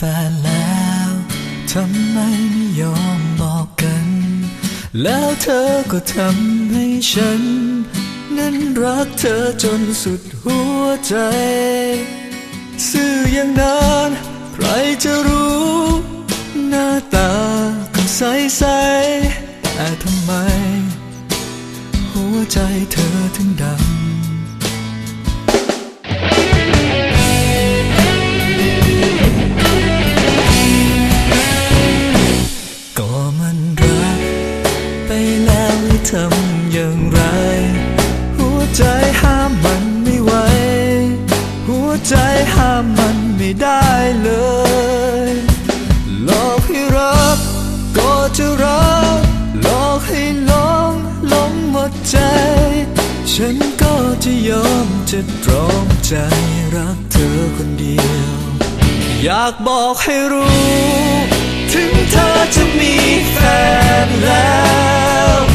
แฟนแล้วทำไมไม่ยอมบอกกัน แล้วเธอก็ทำให้ฉัน นั้นรักเธอจนสุดหัวใจ ซื่ออย่างนั้นใครจะรู้ หน้าตาก็ใสใสแต่ทำไม หัวใจเธอถึงดำ ทำอย่างไร หัวใจห้ามมันไม่ไหว หัวใจห้ามมันไม่ได้เลยหลอกให้รักก็จะรักหลอกให้หลงหลงหมดใจ ฉันก็จะยอมจะตรอมใจรักเธอคนเดียว อยากบอกให้รู้ ถึงเธอจะมีแฟนแล้ว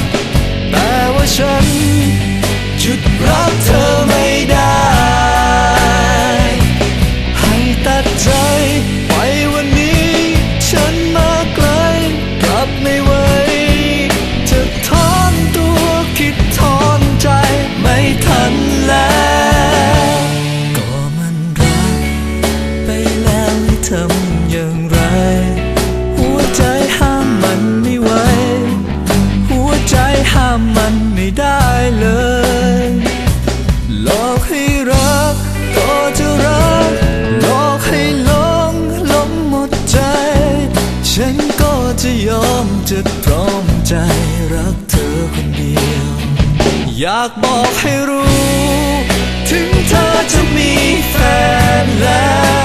จะพร้อมใจรักเธอคนเดียว อยากบอกให้รู้ ถึงเธอจะมีแฟนแล้ว